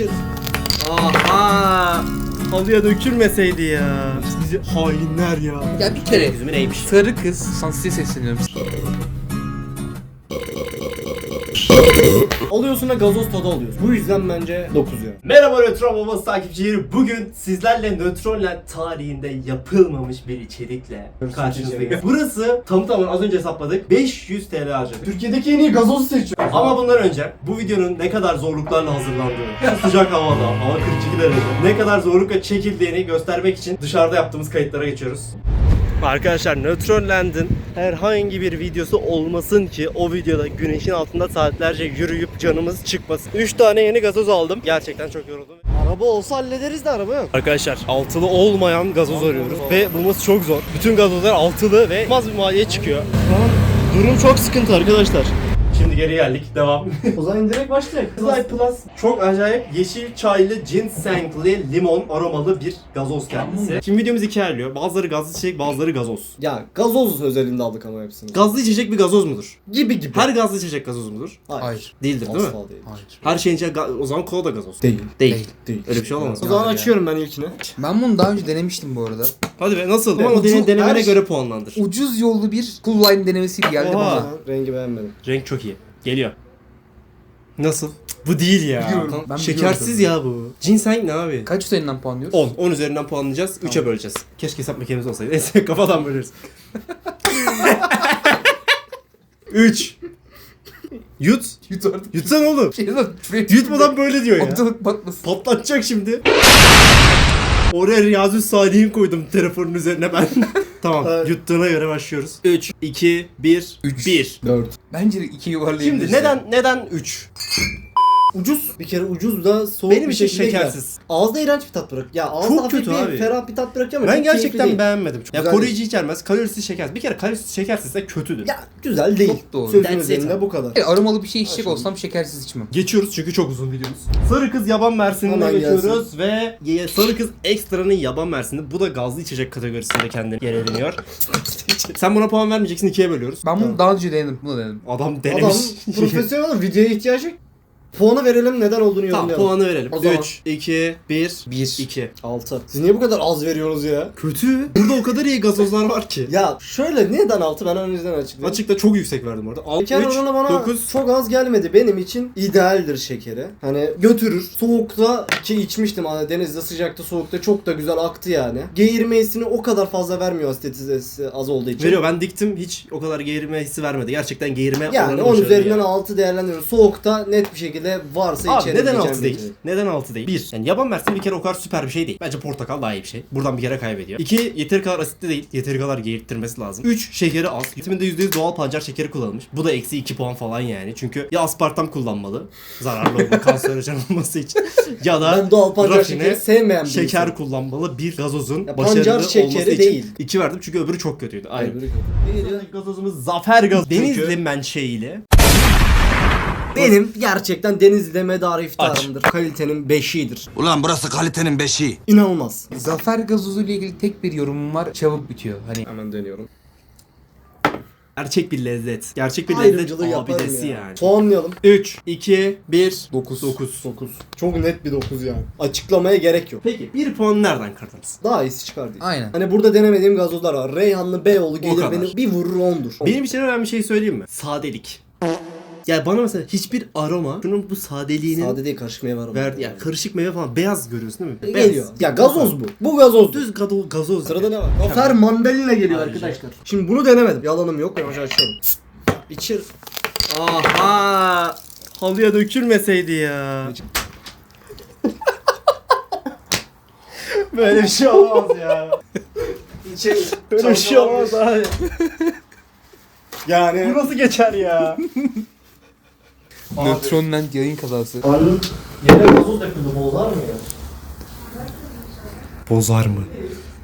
içir. Aha. Halıya dökülmeseydi ya. Bizi hainler ya. Ya bir kere Yüzümü neymiş? sarı kız sana size sesleniyorum. Alıyorsun ve gazoz tadı alıyorsun. Bu yüzden bence 9 ya. Merhaba Nötron Babası takipçileri. Bugün sizlerle Nötronland tarihinde yapılmamış bir içerikle karşınızdayız. Burası tam tamına az önce hesapladık 500 TL harcadık. Türkiye'deki en iyi gazozu seçiyor. Ama bundan önce bu videonun ne kadar zorluklarla hazırlandığını, sıcak havada, hava 42 derece, ne kadar zorlukla çekildiğini göstermek için dışarıda yaptığımız kayıtlara geçiyoruz. Arkadaşlar Neutronland'ın herhangi bir videosu olmasın ki o videoda güneşin altında saatlerce yürüyüp canımız çıkmasın. 3 tane yeni gazoz aldım. Gerçekten çok yoruldum. Araba olsa hallederiz de araba yok. Arkadaşlar altılı olmayan gazoz arıyoruz ve bulması çok zor. Bütün gazozlar altılı ve az bir maliyeye çıkıyor. Durum çok sıkıntı arkadaşlar. Geri geldik. Devam. O zaman direkt başlayalım. Kızılay Plus çok acayip yeşil çaylı ginsengli limon aromalı bir gazoz kendisi. Şimdi videomuz ikiye ayrılıyor. Bazıları gazlı içecek, bazıları gazoz. Ya gazoz özelinde aldık ama hepsini. Gazlı içecek bir gazoz mudur? gibi gibi. Her gazlı içecek gazoz mudur? Hayır. Hayır. Değildir değil mi? Asla değil. Hayır. Her şeyin içine ga- o zaman kola da gazoz. Değil. Değil. Değil. Değil. Öyle bir şey olamaz. O zaman Yani. açıyorum ben ilkini. Ben bunu daha önce denemiştim bu arada. Hadi be nasıl? Ama o ucu- denemene her- göre puanlandır. Ucuz yollu bir cool line denemesi gibi geldi Oha. bana. Rengi beğenmedim. Renk çok iyi. Geliyor. Nasıl? Bu değil ya. Biliyorum, ben Şekersiz biliyorum. ya bu. Ginseng ne abi? Kaç üzerinden puanlıyoruz? 10. 10 üzerinden puanlayacağız. 3'e böleceğiz. Keşke hesap makinemiz olsaydı. Neyse kafadan bölürüz. 3. Yut. Yut artık. Yutsana oğlum. Şey lan. Yutmadan böyle diyor ya. Ortalık batmasın. Patlatacak şimdi. Oraya Riyazi Salih'in koydum telefonun üzerine ben. tamam. Evet. Yuttuğuna göre başlıyoruz. 3, 2, 1, Üç. 1. 4. Bence iki yuvarlayabiliriz. Şimdi neden neden 3? Ucuz. Bir kere ucuz da soğuk Benim bir için şekilde şekersiz. gider. Ağızda iğrenç bir tat bırak. Ya ağızda Çok hafif kötü bir abi. ferah bir tat bırakıyor ama Ben çok keyifli gerçekten değil. beğenmedim. Ya Güzel koruyucu içermez, kalorisiz şekersiz. Bir kere kalorisiz şekersiz de kötüdür. Ya güzel değil. Çok doğru. Sözün That's it üzerinde bu kadar. E, aromalı bir şey içecek olsam şekersiz içmem. Geçiyoruz çünkü çok uzun videomuz. Sarı Kız Yaban Mersin'ine Hemen geçiyoruz ve ye- Sarı Kız Ekstra'nın Yaban Mersin'i. Bu da gazlı içecek kategorisinde kendini yer ediniyor. Sen buna puan vermeyeceksin ikiye bölüyoruz. Ben bunu Tamam. daha önce denedim. Bunu denedim. Adam denemiş. Adam profesyonel adam videoya ihtiyacı yok. Puanı verelim neden olduğunu tamam yorumlayalım. puanı verelim. O zaman. 3, 2, 1, Bir. 2. 6. Siz niye bu kadar az veriyorsunuz ya? Kötü. Burada o kadar iyi gazozlar var ki. Ya şöyle neden 6 ben ön yüzden açıklayayım. Açıkta çok yüksek verdim orada. 6, Şeker 3, oranı bana 9. çok az gelmedi. Benim için idealdir şekeri. Hani götürür. Soğukta ki içmiştim hani denizde sıcakta soğukta çok da güzel aktı yani. Geğirmesini o kadar fazla vermiyor astetizesi az olduğu için. Veriyor ben diktim hiç o kadar geğirme hissi vermedi. Gerçekten geğirme Yani oranı 10 başarılı üzerinden yani. 6 değerlendiriyorum. Soğukta net bir şekilde varsa Abi içerim. neden diyeceğim 6 bir değil? şey. Neden 6 değil? 1. Yani yaban mersini bir kere o kadar süper bir şey değil. Bence portakal daha iyi bir şey. Buradan bir kere kaybediyor. 2. Yeteri kadar asitli değil. Yeteri kadar geğirttirmesi lazım. 3. Şekeri az. Vitaminde %100 doğal pancar şekeri kullanılmış. Bu da eksi 2 puan falan yani. Çünkü ya aspartam kullanmalı. Zararlı olma kanserojen olması için. ya da Ben doğal pancar rafine şekeri sevmeyen bir şeker kullanmalı bir gazozun Ya başarılı pancar olması şekeri için değil. 2 verdim çünkü öbürü çok kötüydü. Aynen. Öbürü kötü. Sıradaki gazozumuz Zafer Gaz. Çünkü- Denizli menşeili. Benim gerçekten Denizli'de medarı iftarımdır. Kalitenin beşiğidir. Ulan burası kalitenin beşiği. İnanılmaz. Zafer gazozu ile ilgili tek bir yorumum var. Çabuk bitiyor. Hani Hemen dönüyorum. Gerçek bir lezzet. Gerçek bir lezzet Ayrımcılığı yaparım abidesi ya. yani. Puanlayalım. 3, 2, 1, 9. 9. 9. Çok net bir 9 yani. Açıklamaya gerek yok. Peki bir puan nereden kırdınız? Daha iyisi çıkar diye. Aynen. Hani burada denemediğim gazozlar var. Reyhanlı Beyoğlu gelir kadar. beni bir vurur 10'dur. Benim için önemli bir şey söyleyeyim mi? Sadelik. Ya bana mesela hiçbir aroma şunun bu sadeliğinin Sade değil karışık meyve var. verdiği ya karışık meyve falan beyaz görüyorsun değil mi? Beyaz. Geliyor. Ya gazoz bu. Bu gazoz. Düz gazoz. gazoz. Sırada ne var? Zafer mandalina geliyor arkadaşlar. Şimdi bunu denemedim. Yalanım yok. Yavaş açıyorum. İçir. Aha! Halıya dökülmeseydi ya. Böyle bir şey olmaz ya. İçir. Böyle bir şey olmaz abi. Yani. Bu nasıl geçer ya? Neutronland yayın kazası.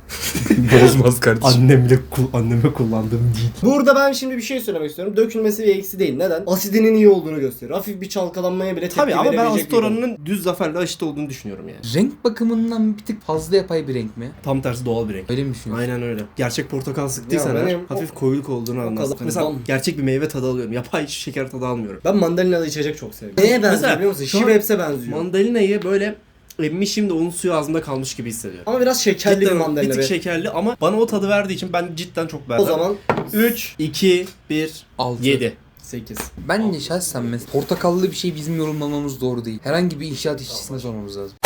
Bozmaz kardeşim. Annemle anneme kullandığım değil. Burada ben şimdi bir şey söylemek istiyorum. Dökülmesi bir eksi değil. Neden? Asidinin iyi olduğunu gösterir. Hafif bir çalkalanmaya bile tepki Tabii ama ben asit oranının düz zaferle aşıt olduğunu düşünüyorum yani. Renk bakımından bir tık fazla yapay bir renk mi? Tam tersi doğal bir renk. Öyle mi düşünüyorsun? Aynen öyle. Gerçek portakal sıktıysan eğer, benim- hafif koyuluk olduğunu anlarsın. kadar- Mesela Bam. gerçek bir meyve tadı alıyorum. Yapay şeker tadı almıyorum. Ben mandalinalı içecek çok seviyorum. Neye benziyor Mesela biliyor musun? şu an Şiveps'e benziyor. Mandalinayı böyle emmişim de onun suyu ağzımda kalmış gibi hissediyorum. Ama biraz şekerli bir Cidden mandalina. Bir tık şekerli ama bana o tadı verdiği için ben cidden çok beğendim. O zaman 3, 2, 1, Altı. 7. 8. Bence şahsen mesela portakallı bir şey bizim yorumlamamız doğru değil. Herhangi bir inşaat işçisine sormamız lazım.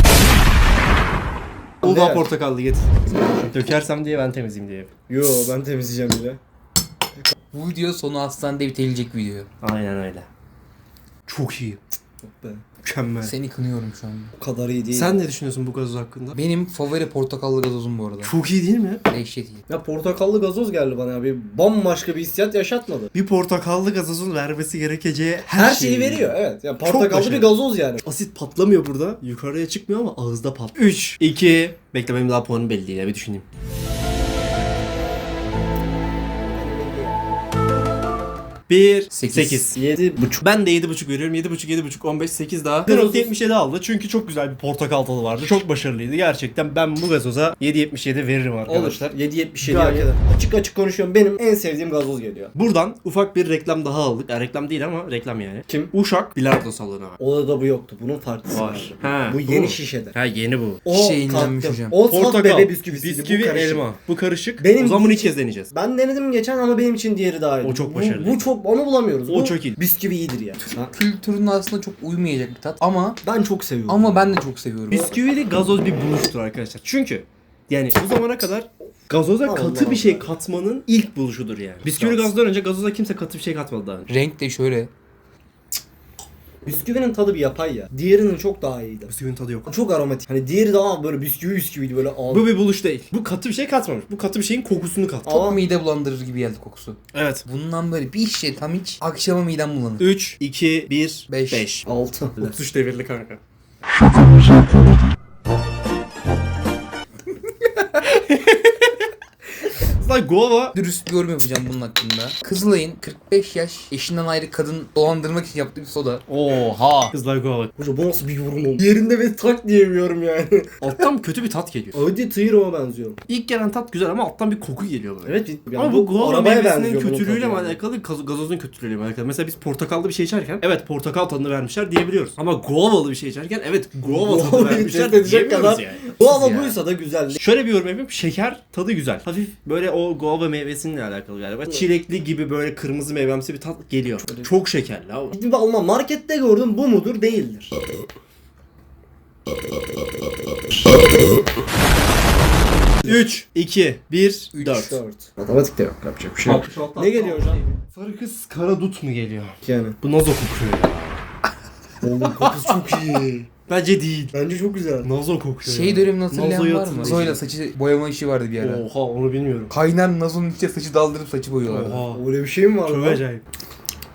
Uludağ Ne? portakallı getir. Dökersem diye ben temizleyeyim diye. Yo ben temizleyeceğim bile. Bu video sonu hastanede bitirecek video. Aynen öyle. Çok iyi. Yok be. Mükemmel. Seni kınıyorum şu anda. O kadar iyi değil. Sen ne düşünüyorsun bu gazoz hakkında? Benim favori portakallı gazozum bu arada. Çok iyi değil mi? Dehşet iyi. Ya portakallı gazoz geldi bana ya. Bir bambaşka bir hissiyat yaşatmadı. Bir portakallı gazozun vermesi gerekeceği her, Her şeyi veriyor evet. Ya portakallı bir gazoz yani. Asit patlamıyor burada. Yukarıya çıkmıyor ama ağızda pat. 3, 2, bekle benim daha puanım belli değil ya bir düşüneyim. 1, Sekiz. 8. 7 buçuk. Ben de 7.5 veriyorum. 7.5, 7.5, 15, 8 daha. 4.77 aldı. Çünkü çok güzel bir portakal tadı vardı. Çok başarılıydı. Gerçekten ben bu gazoza 7.77 veririm arkadaşlar. Olur. 7.77 hak eder. Açık açık konuşuyorum. Benim en sevdiğim gazoz geliyor. Buradan ufak bir reklam daha aldık. Ya reklam değil ama reklam yani. Kim? Uşak Bilardo salonu var. O da bu yoktu. Bunun farklısı Var. Ha, bu bu yeni mu? şişede. Ha yeni bu. O Şey inlenmiş hocam. O Portakal, bebe bisküvisiydi. bisküvi, bu karışık. elma. Bu karışık. Benim o zaman bunu ilk kez deneyeceğiz. Ben denedim geçen ama benim için diğeri daha iyi. O çok Bu- başarılı. Bu, çok onu bulamıyoruz. O bu çok iyi. Bisküvi iyidir ya. Ha, Kültürün aslında çok uymayacak bir tat ama Ben çok seviyorum. ama ben de çok seviyorum. Bisküvili gazoz bir buluştur arkadaşlar. Çünkü yani bu zamana kadar gazoza Allah katı bir şey Allah. katmanın ilk buluşudur yani. Bisküvili gazozdan önce gazoza kimse katı bir şey katmadı daha önce. Renk de şöyle. Bisküvinin tadı bir yapay ya. Diğerinin çok daha iyiydi. Bisküvinin tadı yok. Çok aromatik. Hani diğeri daha böyle bisküvi bisküviydi böyle ağır. Bu bir buluş değil. Bu katı bir şey katmamış. Bu katı bir şeyin kokusunu kattı. Çok Ama- mide bulandırır gibi geldi kokusu. Evet. Bundan böyle bir şey tam hiç akşama midem bulanır. 3, 2, 1, Beş. 5. 6. 33 devirli kanka. Lan guava Dürüst bir yorum yapacağım bunun hakkında. Kızılay'ın 45 yaş eşinden ayrı kadın dolandırmak için yaptığı bir soda. Oha. Kızlar guava. Hoca bu nasıl bir yorum oldu? Yerinde ve tak diyemiyorum yani. Alttan kötü bir tat geliyor. Audi Tyroma benziyor. İlk gelen tat güzel ama alttan bir koku geliyor böyle. Evet. bir- Ama yani bu guava meyvesinin kötülüğüyle mi yani. alakalı, gaz- gazozun kötülüğüyle mi alakalı? Mesela biz portakallı bir şey içerken evet portakal tadını vermişler diyebiliyoruz. Ama guavalı bir şey içerken evet guava tadı Guava'yı vermişler diyemiyoruz kadar- yani. Bu ama buysa da güzel. Şöyle bir yorum yapayım. Şeker tadı güzel. Hafif böyle o guava meyvesinle alakalı galiba. Çilekli gibi böyle kırmızı meyvemsi bir tat geliyor. Çok şekerli abi. Gidip alma markette gördüm bu mudur değildir. Üç, 2, 1, Üç. 4. 4. Matematik de yok yapacak bir şey yok. Ne geliyor hocam? Sarı kız kara dut mu geliyor? Yani. Bu nazo kokuyor ya. Oğlum kokusu çok iyi. Bence değil. Bence çok güzel. Nazo kokuyor Şey dönemini hatırlayan Nazo'yu var mı? hatırlayın. Nazo'yla saçı boyama işi vardı bir ara. Oha onu bilmiyorum. Kaynar Nazo'nun içine saçı daldırıp saçı boyuyorlardı. Oha. Öyle bir şey mi var Çok lan? acayip.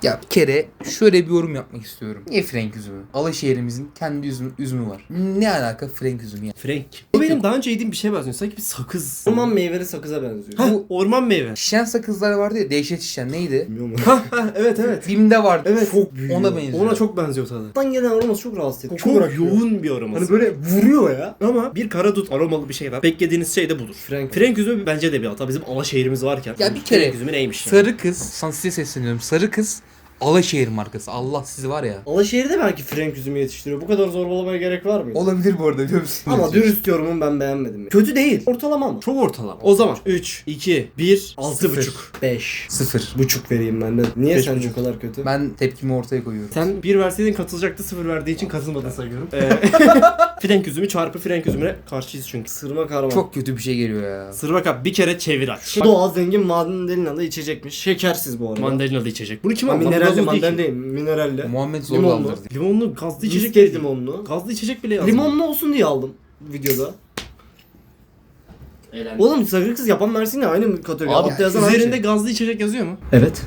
Ya bir kere şöyle bir yorum yapmak istiyorum. Niye Frank üzümü? Alaşehir'imizin kendi üzümü, üzümü var. Ne alaka Frank üzümü ya? Frank. Bu benim daha önce yediğim bir şey benziyor. Sanki bir sakız. Orman meyveli sakıza benziyor. Ha, Bu- orman meyve. Şişen sakızlar vardı ya dehşet şişen neydi? Bilmiyorum. ha, evet evet. Bim'de vardı. Evet. Çok büyüyor. ona benziyor. Ona çok benziyor tadı. Ondan gelen aroması çok rahatsız edici. Çok bırakıyor. yoğun bir aroması. Hani böyle vuruyor ya. Ama bir kara dut aromalı bir şey var. Beklediğiniz şey de budur. Frank. Frank üzümü bence de bir hata. Bizim ala şehrimiz varken. Ya bir kere Frank üzümü neymiş? yani? Sarı kız, sana size sesleniyorum. Sarı kız Alaşehir markası. Allah sizi var ya. Alaşehir'de belki Frank üzümü yetiştiriyor. Bu kadar zorbalamaya gerek var mı? Olabilir bu arada biliyor musun? Ama dürüst yorumum ben beğenmedim. Kötü değil. Ortalama ama. Çok ortalama. O zaman 3, 2, 1, 6,5. 5. Sıfır. Buçuk vereyim ben de. Niye Beş sence buçuk. o kadar kötü? Ben tepkimi ortaya koyuyorum. Sen bir verseydin katılacaktı, sıfır verdiği için katılmadın sayıyorum. Ee, Frank üzümü çarpı Frank üzümüne karşıyız çünkü. Sırma karma. Çok kötü bir şey geliyor ya. Sırma kap bir kere çevir aç. Doğal zengin mandalinalı içecekmiş. Şekersiz bu arada. Mandalinalı içecek. Bunu kim Ha, aldı? Gazoz değil ki. mandalina değil. Mineralli. Muhammed zor Limonlu. kaldırdı. Limonlu gazlı içecek Cheesecake değil. limonlu. Gazlı içecek bile yazdı. Limonlu olsun diye aldım videoda. Eğlenceli. Oğlum sakın kız yapan Mersin'le aynı kategori. Abi Altta yazan aynı üzerinde şey. gazlı içecek yazıyor mu? Evet.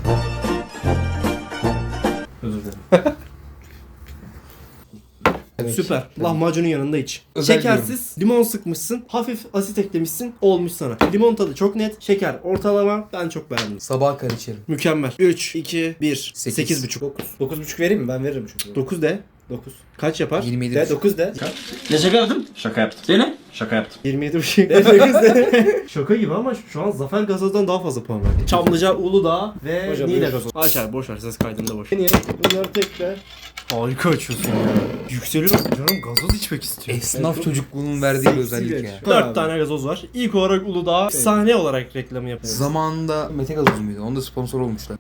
Demek. Süper. Lahmacunun yanında iç. Özel Şekersiz, limon sıkmışsın, hafif asit eklemişsin, olmuş sana. Limon tadı çok net, şeker ortalama. Ben çok beğendim. Sabaha kadar içerim. Mükemmel. 3, 2, 1, Sekiz. 8,5. 9. 9.5 vereyim mi? Ben veririm çünkü. 9 de. 9. Kaç yapar? 27 De 9 de. Ne şaka yaptım? Şaka yaptım. Söyle. Şaka yaptım. 27 bir şey. 9 de. Şaka gibi ama şu an Zafer Gazoz'dan daha fazla puan verdi. Çamlıca, Uludağ ve Hocam, Niğde buyur. Gazoz. Aç abi boş ver ses kaydında boş. Niye? Bunları tekle. Harika açıyorsun ya. Yükseliyor. Canım gazoz içmek istiyor. Esnaf çocukluğunun verdiği bir özellik ya. açı. 4 Abi. tane gazoz var. İlk olarak Uludağ sahne olarak reklamı yapıyoruz. Zamanında Mete Gazoz muydu? Onda sponsor olmuşlar.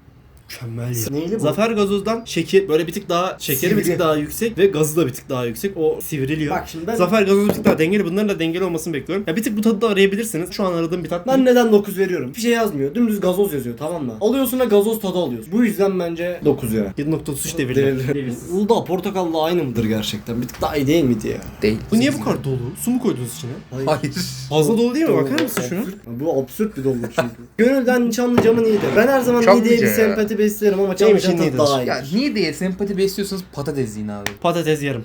Mükemmel ya. Neyli bu? Zafer gazozdan şeker böyle bir tık daha şekeri bir Sivri. tık daha yüksek ve gazı da bir tık daha yüksek. O sivriliyor. Bak şimdi ben Zafer gazozu bir tık daha dengeli. Bunların da dengeli olmasını bekliyorum. Ya bir tık bu tadı da arayabilirsiniz. Şu an aradığım bir tat. ben neden 9 veriyorum? Bir şey yazmıyor. Dümdüz gazoz yazıyor tamam mı? Alıyorsun ve gazoz tadı alıyorsun. Bu yüzden bence 9 ya. 7.33 devirli. Devir. Uludağ portakalla aynı mıdır gerçekten? Bir tık daha iyi değil miydi ya? Değil. Bu niye bu kadar dolu? Su mu koydunuz içine? Hayır. Fazla dolu değil mi? Bakar mısın şuna? Bu absürt bir doluluk çünkü. Gönülden Çamlıca'mın iyiydi. Ben her zaman Çamlıca Niğde'ye bir ya. Sempati beslerim ama Çamlıca'nın tadı Niğde'dir? daha iyi. Ya niye diye sempati besliyorsanız patates yiyin abi. Patates yarım.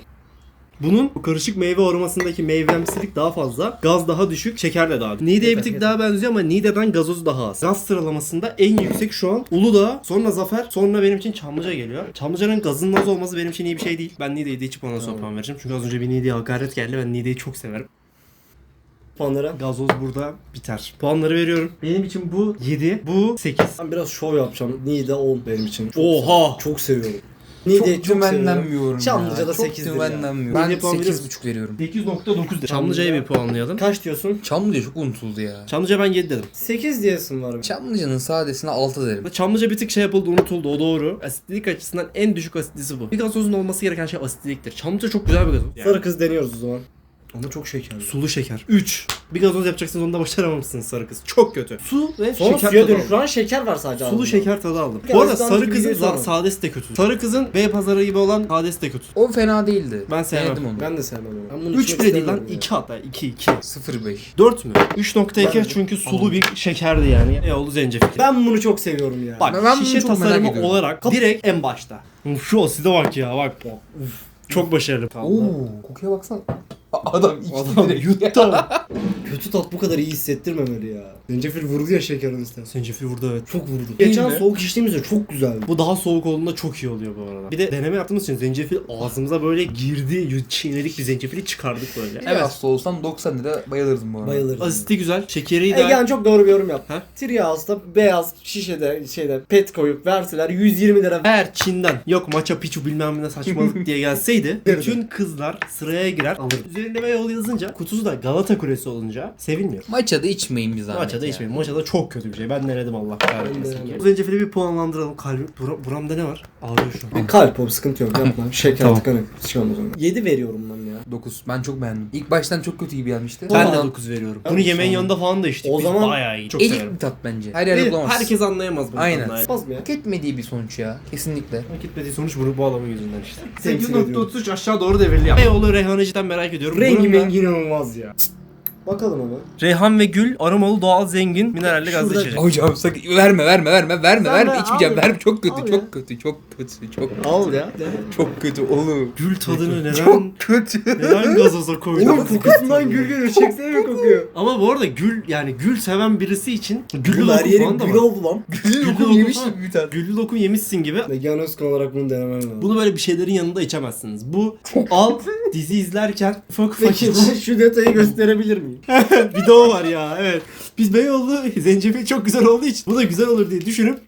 Bunun bu karışık meyve aromasındaki meyvemsilik daha fazla, gaz daha düşük, şeker de daha düşük. Niğde'ye bir tık daha benziyor ama Niğde'den gazozu daha az. Gaz sıralamasında en yüksek şu an Uludağ, sonra Zafer, sonra benim için Çamlıca geliyor. Çamlıca'nın gazının az olması benim için iyi bir şey değil. Ben Niğde'yi de içip ondan sonra puan vereceğim. Çünkü az önce bir Niğde'ye hakaret geldi. Ben Niğde'yi çok severim. Puanlara. Gazoz burada biter. Puanları veriyorum. Benim için bu 7, bu 8. Ben biraz şov yapacağım. Niğde 10 benim için. Çok Oha! Çok seviyorum. Çok, Niğde'yi çok, seviyorum. dümenlenmiyorum Çamlıca'da ya. Çok 8'dir ya. dümenlenmiyorum. Niğde'ye Ben puan veriyor musun? 8.5 veriyorum. 8.9 Çamlıca'ya bir puanlayalım. Kaç diyorsun? Çamlıca çok unutuldu ya. Çamlıca ben 7 dedim. 8 diyesin var. Çamlıca'nın sadesine 6 derim. Çamlıca bir tık şey yapıldı unutuldu o doğru. Asitlik açısından en düşük asitlisi bu. Bir gazozun olması gereken şey asitliktir. Çamlıca çok güzel bir gazoz. Yani. Sarı kız deniyoruz o zaman. Ama çok şekerli. Sulu şeker. 3. Bir gazoz yapacaksınız onda başaramamışsınız sarı kız. Çok kötü. Su ve Sonra şeker suya tadı dönüş. aldım. Şu an şeker var sadece Sulu ağzımda. şeker tadı aldım. Ya Bu arada sarı kızın değil za- sonra. sadesi de kötü. Sarı kızın bey pazarı gibi olan sadesi de kötü. O fena değildi. Ben sevmem. Denedim onu. Ben de sevmem onu. Ben bunu 3 içmek bile değil lan. istemiyorum 2 hatta. 2 2. 0.5. 4 mü? 3.2 Ben- çünkü sulu bir şekerdi yani. E oldu zencefil. ya. Ben bunu çok seviyorum ya. Bak Ben bunu şişe çok merak tasarımı ediyorum. olarak direkt en başta. Şu aside bak ya bak. Uf, çok başarılı. Oo, kokuya baksana. Adam içti Adam direkt. yuttu. Kötü tat bu kadar iyi hissettirmemeli ya. Zencefil vurdu ya şekerin üstüne. Zencefil vurdu evet. Çok vurdu. Geçen mi? soğuk içtiğimizde çok güzeldi. Bu daha soğuk olduğunda çok iyi oluyor bu arada. Bir de deneme yaptığımız için zencefil ağzımıza böyle girdi. Çiğnedik bir zencefili çıkardık böyle. Evet. Evet. hasta olsam 90 lira bayılırdım bu arada. Bayılırım. Asiti güzel. Şekeri ideal. Egehan çok doğru bir yorum yaptı. Ha? Trias'ta beyaz şişede şeyde pet koyup verseler 120 lira Eğer Çin'den yok maça piçu bilmem ne saçmalık diye gelseydi bütün kızlar sıraya girer alır. Üzerinde Beyoğlu yazınca kutusu da Galata Kulesi olunca sevilmiyor. Maçada içmeyin bir zahmet Maçada ya. içmeyin. Maçada çok kötü bir şey. Ben denedim Allah kahretmesin ki. Zencefili bir puanlandıralım. Kalbim, bura- buramda ne var? Ağrıyor şu an. Kalp o sıkıntı yok yapma. Şeker Tamam. tıkanık. Onu. 7 veriyorum ben ya. 9. Ben çok beğendim. İlk baştan çok kötü gibi gelmişti. Ben de Tamam. 9 veriyorum. Bunu yemeğin tamam. yanında falan da içtik. O Biz zaman bayağı iyi. Çok Elit severim. bir tat bence. Her yerde Evet, bulamazsın. herkes anlayamaz bunu. Aynen. Ya? Hak etmediği bir sonuç ya. Kesinlikle. Hak etmediği sonuç bunu bu adamın yüzünden işte. Temsil ediyorum. 8.33 aşağı doğru devirli yap. Beyoğlu Reyhaneci'den merak ediyorum. Rengi Bunun da mengi inanılmaz ya. Bakalım ama. Reyhan ve gül aromalı doğal zengin mineralli gazlı Şurada- içecek. Hocam sakın verme verme verme verme Verme, verme içmeyeceğim al ya. verme çok kötü Al ya. çok kötü çok kötü çok Al ya. çok kötü oğlum. Gül tadını neden Çok kötü. neden gazoza koydun? Oğlum kokusundan gül geliyor. Çeksene mi kokuyor? Ama bu arada gül yani gül seven birisi için güllü Oğlum her lokum yeri falan da gül var. oldu lan. Güllü lokum lokum yemiştim yemiştim bir tane. Güllü lokum yemişsin gibi. Egehan Özkan olarak bunu denemem lazım. Bunu böyle bir şeylerin yanında içemezsiniz. Bu al dizi izlerken ufak ufak Peki iç. ben şu detayı gösterebilir miyim? Video var ya evet. Biz Beyoğlu zencefil çok güzel olduğu için bu da güzel olur diye düşünüp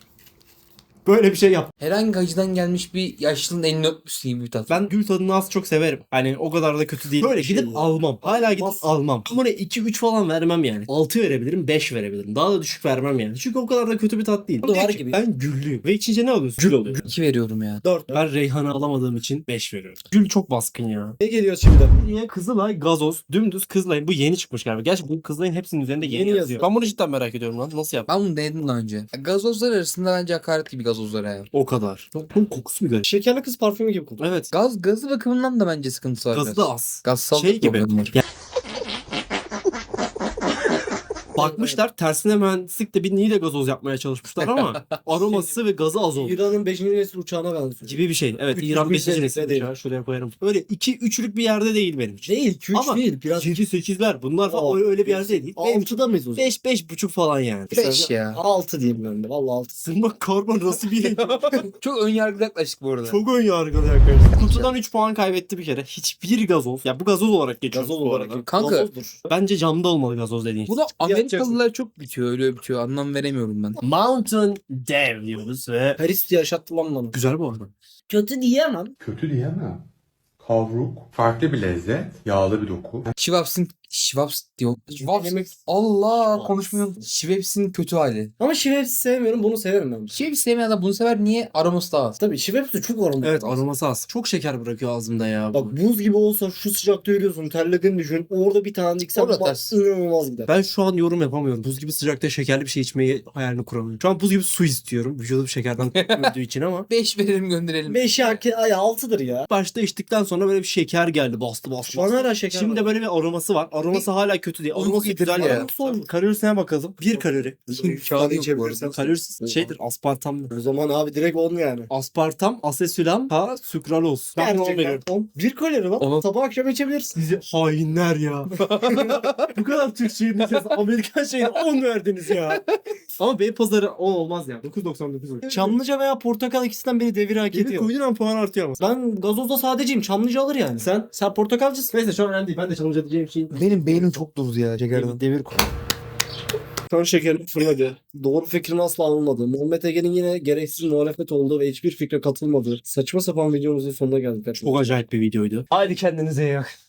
böyle bir şey yaptım. Herhangi acıdan gelmiş bir yaşlının elini öpmüşsün bir tat. Ben gül tadını az çok severim. Hani o kadar da kötü değil. Böyle şey gidip almam. Hala gidip Bas. almam. Ama buna 2-3 falan vermem yani. 6 verebilirim, 5 verebilirim. Daha da düşük vermem yani. Çünkü o kadar da kötü bir tat değil. Diyor ki, gibi. Ben güllüyüm. Ve içince ne alıyorsun? Gül oluyor. 2 veriyorum ya. 4. Ben Reyhan'ı alamadığım için 5 veriyorum. Gül çok baskın ya. Ne geliyor şimdi? Niye? Kızılay, gazoz, dümdüz Kızılay'ın. Bu yeni çıkmış galiba. Gerçi bu Kızılay'ın hepsinin üzerinde yeni, Yeni yazıyor. yazıyor. Ben bunu cidden merak ediyorum lan. Nasıl yap? Ben bunu denedim daha önce. Gazozlar arasında bence hakaret gibi gazozlar ya. O kadar. Bunun kokusu bir garip. Şekerli kız parfümü gibi kokuyor. Evet. Gaz gazı bakımından da bence sıkıntısı var. Gazı biraz. da az. Gazsal Şey gibi. problemi var. Bakmışlar tersine mühendislikte bir Niğde gazoz yapmaya çalışmışlar ama aroması ve gazı az oldu. İran'ın 5. nesil uçağına benziyor. Gibi bir şey. Evet Üç- İran üç 5. nesil nesil değil. uçağı. Şuraya koyarım. Böyle 2 üçlük bir yerde değil benim için. Değil 2 3 Ama değil. Biraz 7 8'ler bunlar falan Aa, öyle bir yerde değil. Benim 6'da mıyız o zaman? 5 5 buçuk falan yani. 5 ya. 6 diyeyim ben de. Valla 6. Sırmak karbon nasıl bir Çok ön yargılı yaklaştık bu arada. Çok ön yargılı arkadaşlar. Kutudan 3 puan kaybetti bir kere. Hiçbir gazoz. Ya bu gazoz olarak geçiyor. Gazoz olarak. Kanka- Gazozdur. Bence camda olmalı gazoz dediğin. Bu da Amerikalılar çok bitiyor öyle bitiyor anlam veremiyorum ben. Mountain Dew diyoruz ve Paris diye yaşattı lan güzel bu arada. Kötü diyemem. Kötü diyemem. Kavruk, farklı bir lezzet, yağlı bir doku. Schweppes'in Schweppes diyor. Schweppes. Yemek- Allah konuşmuyorum. Schweppes'in kötü hali. Ama Schweppes'i sevmiyorum. Bunu severim ben. Schweppes sevmeyen adam bunu sever niye? Aroması daha az. Tabii Schweppes de çok aromatik. Evet aroması az. Çok şeker bırakıyor ağzımda ya. Bak buz gibi olsa şu sıcakta yürüyorsun terlediğini düşün. Orada bir tane diksen Orada bak ters. inanılmaz gider. Ben şu an yorum yapamıyorum. Buz gibi sıcakta şekerli bir şey içmeyi hayalini kuramıyorum. Şu an buz gibi su istiyorum. Vücudum şekerden öldüğü için ama. 5 verelim gönderelim. 5 ya ay 6'dır ya. Başta içtikten sonra böyle bir şeker geldi. Bastı bastı. Şu an bastı. hala şeker Şimdi var. böyle bir aroması var. Aroması hala kötü değil. Aroması güzel ya. ya. Kalorisine bakalım. Bir kalori. Kağıdı arada. Kalorisiz şeydir aspartam. O zaman abi direkt 10 yani. Aspartam, asesülam, ha sukraloz. Ben on veriyorum. Gerçekten 10. Bir kalori lan. Onu- Sabah akşam içebilirsin. Sizi hainler ya. Bu kadar Türk şeyini içeceğiz. Amerikan şeyini 10 verdiniz ya. Ama Bey pazarı 10 olmaz ya. 9.99. Çamlıca veya portakal ikisinden biri devir hak Yedi ediyor. koyduğun an puan artıyor ama. Ben gazozda sadeciyim. Çamlıca alır yani. Sen? Sen portakalcısın. Neyse şu an önemli değil. Ben de çalınca diyeceğim şeyin. Benim beynim çok durdu ya şekerden. Devir koy. Kan şekerini fırladı. Doğru fikrin asla alınmadı. Muhammed Ege'nin yine gereksiz muhalefet olduğu ve hiçbir fikre katılmadığı saçma sapan videomuzun sonuna geldik. Çok acayip bir videoydu. Haydi kendinize iyi bakın.